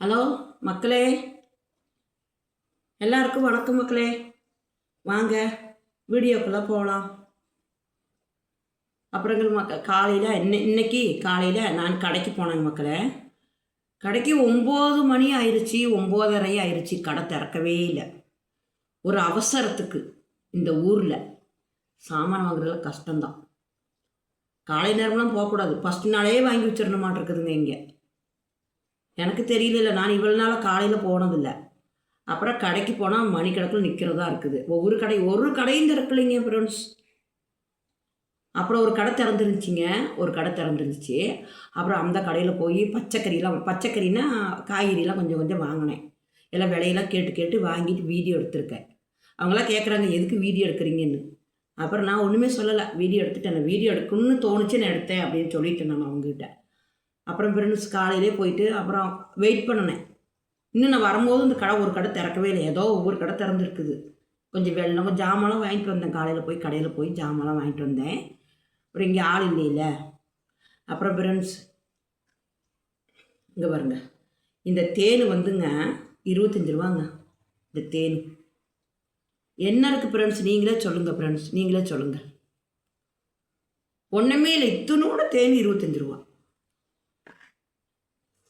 Hello மக்களே. எல்லாருக்கும் வணக்கம் மக்களே. வாங்க வீடியோக்குள்ளே போகலாம் அப்புறங்கள் மக்க காலையில் இன்ன இன்னைக்கு காலையில் நான் கடைக்கு போனேங்க மக்களே. கடைக்கு ஒம்பது மணி ஆயிடுச்சு ஒம்போதரை ஆயிடுச்சு கடை திறக்கவே இல்லை. ஒரு அவசரத்துக்கு இந்த ஊரில் சாமான் வாங்குறதுல கஷ்டம்தான். காலை நேரம்லாம் போகக்கூடாது. ஃபஸ்ட் நாளே வாங்கி வச்சிடணும் இங்கே. எனக்கு தெரியல நான் இவ்வளோ நாளாக காலையில் போனதில்லை. அப்புறம் கடைக்கு போனால் மணிக்கணக்கில் நிற்கிறதா இருக்குது. ஒவ்வொரு கடை ஒரு கடையும் திறக்கலைங்க ஃப்ரெண்ட்ஸ். அப்புறம் ஒரு கடை திறந்துருந்துச்சிங்க. ஒரு கடை திறந்துருந்துச்சு. அப்புறம் அந்த கடையில் போய் பச்சைக்கறிலாம் பச்சைக்கறினா காய்கறிலாம் கொஞ்சம் கொஞ்சம் வாங்கினேன். எல்லாம் விலையெல்லாம் கேட்டு கேட்டு வாங்கிட்டு வீடியோ எடுத்திருக்கேன். அவங்களாம் கேட்குறாங்க எதுக்கு வீடியோ எடுக்கிறீங்கன்னு? அப்புறம் நான் ஒன்றுமே சொல்லலை. வீடியோ எடுத்துட்டேன். வீடியோ எடுக்கணும்னு தோணுச்சு நான் எடுத்தேன் அப்படின்னு சொல்லிட்டேன் நான் அவங்ககிட்ட. அப்புறம் ஃப்ரெண்ட்ஸ் காலையிலே போயிட்டு அப்புறம் வெயிட் பண்ணினேன். இன்னும் நான் வரும்போது இந்த கடை ஒரு கடை திறக்கவே இல்லை. ஏதோ ஒவ்வொரு கடை திறந்துருக்குது. கொஞ்சம் வெள்ளம் கொஞ்சம் ஜாமான்லாம் வாங்கிட்டு வந்தேன். காலையில் போய் கடையில் போய் ஜாமான்லாம் வாங்கிட்டு வந்தேன். அப்புறம் இங்கே ஆள் இல்லையில. அப்புறம் ஃப்ரெண்ட்ஸ் இங்கே பாருங்க. இந்த தேன் வந்துங்க இருபத்தஞ்சி ரூபாங்க. இந்த தேன். என்ன இருக்குது ஃப்ரெண்ட்ஸ் நீங்களே சொல்லுங்கள் ஃப்ரெண்ட்ஸ் நீங்களே சொல்லுங்கள் ஒன்றுமே இல்லை. இத்தனோட தேன் இருபத்தஞ்சி ரூபா.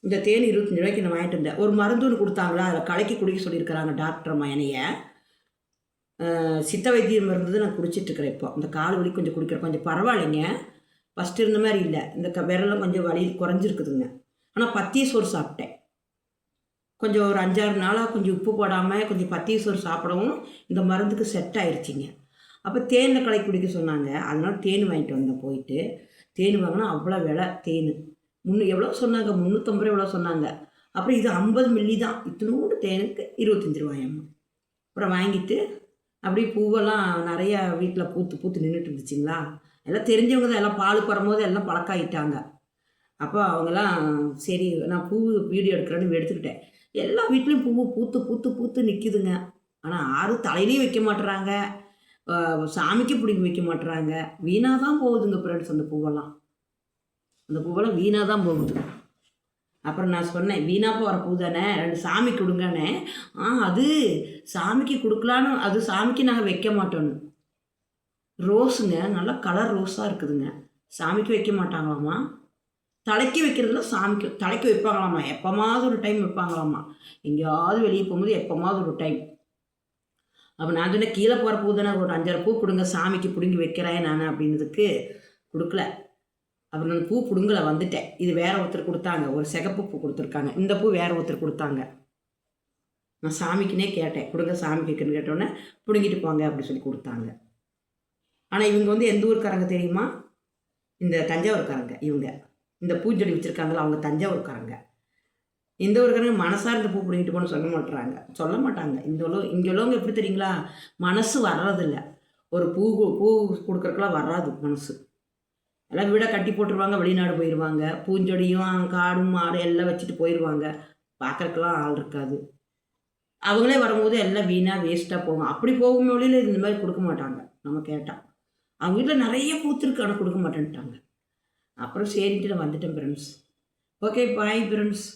இந்த தேன் இருபத்தஞ்சி ரூபாய்க்கு நான் வாங்கிட்டு வந்தேன். ஒரு மருந்து ஒன்று கொடுத்தாங்களா? அதில் கலக்கி குடிக்க சொல்லியிருக்கிறாங்க டாக்டர் மயனைய சித்த வைத்தியம் மருந்து நான் குடிச்சிட்ருக்கிறேன் இப்போ. இந்த கால் வலி கொஞ்சம் குடிக்கிறேன். கொஞ்சம் பரவாயில்லைங்க. ஃபஸ்ட்டு இருந்த மாதிரி இல்லை. இந்த க விரலும் கொஞ்சம் வலி குறைஞ்சிருக்குதுங்க. ஆனால் பத்திய சோறு சாப்பிட்டேன். கொஞ்சம் ஒரு அஞ்சாறு நாளாக கொஞ்சம் உப்பு போடாமல் கொஞ்சம் பத்திய சோறு சாப்பிடவும் இந்த மருந்துக்கு செட் ஆயிடுச்சிங்க அப்போ தேனில் கலக்கி குடிக்க சொன்னாங்க. அதனால் தேன் வாங்கிட்டு வந்தேன் போயிட்டு. தேன் வாங்கினா அவ்வளோ விலை தேன். முன்னு எவ்வளோ சொன்னாங்க? முந்நூற்றம்பது ரூபா எவ்வளோ சொன்னாங்க? அப்புறம் இது ஐம்பது மில்லி தான். இத்தினோடு தேனுக்கு இருபத்தஞ்சி ரூபாயம்மா அப்புறம் வாங்கிட்டு அப்படியே பூவெல்லாம் நிறையா வீட்டில் பூத்து பூத்து நின்றுட்டு இருந்துச்சுங்களா? எல்லாம் தெரிஞ்சவங்க தான். எல்லாம் பால் வரும்போது எல்லாம் பழக்காயிட்டாங்க. அப்போ அவங்கெல்லாம் சரி நான் பூ வீடியோ எடுக்கிறேன்னு எடுத்துக்கிட்டேன். எல்லா வீட்லேயும் பூ பூத்து பூத்து பூத்து நிற்கிதுங்க ஆனால் யாரும் தலையிலையும் வைக்க மாட்டுறாங்க சாமிக்கு பிடிங்கி வைக்க மாட்டுறாங்க வீணாக தான் போகுதுங்க ஃப்ரெண்ட்ஸ் அந்த பூவெல்லாம். அந்த பூவெல்லாம் வீணாக தான் போகுது. அப்புறம் நான் சொன்னேன் வீணாக போகிற பூ தானே ரெண்டு சாமி கொடுங்கண்ணே ஆ அது சாமிக்கு கொடுக்கலான்னு அது சாமிக்கு நாங்கள் வைக்க மாட்டோன்னு ரோஸுங்க நல்லா கலர் ரோஸாக இருக்குதுங்க. சாமிக்கு வைக்க மாட்டாங்களாமா? தலைக்கு வைக்கிறதுல சாமிக்கு தலைக்கு வைப்பாங்களாமா? எப்போமாவது ஒரு டைம் வைப்பாங்களாமா? எங்கேயாவது வெளியே போகும்போது எப்போமாவது ஒரு டைம் அப்போ நான் சொன்னேன் கீழே போகிற பூ தானே ஒரு அஞ்சாறு பூ கொடுங்க சாமிக்கு பிடுங்கி வைக்கிறேன் நான் அப்படின்றதுக்கு கொடுக்கல. அப்புறம் நான் பூ பிடுங்கலை வந்துட்டேன். இது வேற ஒருத்தர் கொடுத்தாங்க. ஒரு சிகப்பு பூ கொடுத்துருக்காங்க. இந்த பூ வேற ஒருத்தர் கொடுத்தாங்க. நான் சாமிக்குனே கேட்டேன். கொடுங்க சாமிக்கு இருக்குன்னு கேட்டோன்னே பிடுங்கிட்டு போங்க அப்படின்னு சொல்லி கொடுத்தாங்க. ஆனால் இவங்க வந்து எந்த ஊருக்காரங்க தெரியுமா? இந்த தஞ்சாவூர்காரங்க இவங்க. இந்த பூஞ்செடி வச்சுருக்காங்களா அவங்க தஞ்சாவூர்காரங்க இந்த ஊருக்காரங்க மனசாக இந்த பூ பிடிங்கிட்டு போகணும்னு சொல்ல மாட்டுறாங்க சொல்ல மாட்டாங்க. இந்த உலக இங்கே உள்ளவங்க எப்படி தெரியுங்களா? மனசு வர்றதில்ல. ஒரு பூ பூ கொடுக்குறக்கெல்லாம் வராது மனசு. எல்லாம் வீடை கட்டி போட்டுருவாங்க வெளிநாடு போயிடுவாங்க பூஞ்செடியும் காடும் மாடும் எல்லாம் வச்சுட்டு போயிடுவாங்க பார்க்குறக்கெல்லாம் ஆள் இருக்காது. அவங்களே வரும்போது எல்லாம் வீணாக வேஸ்ட்டாக போகும். அப்படி போகும் வழியில் இந்த மாதிரி கொடுக்க மாட்டாங்க நம்ம கேட்டால் அவங்க வீட்டில் நிறைய பூத்துருக்கு ஆனால் கொடுக்க மாட்டேன்ட்டாங்க. அப்புறம் சரின்ட்டு நான் வந்துட்டேன் ஃப்ரெண்ட்ஸ் ஓகே பாய் ஃப்ரெண்ட்ஸ்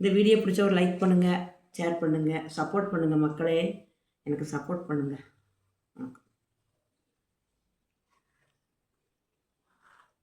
இந்த வீடியோ பிடிச்ச ஒரு லைக் பண்ணுங்கள் ஷேர் பண்ணுங்கள் சப்போர்ட் பண்ணுங்கள் மக்களே. எனக்கு சப்போர்ட் பண்ணுங்கள் வணக்கம்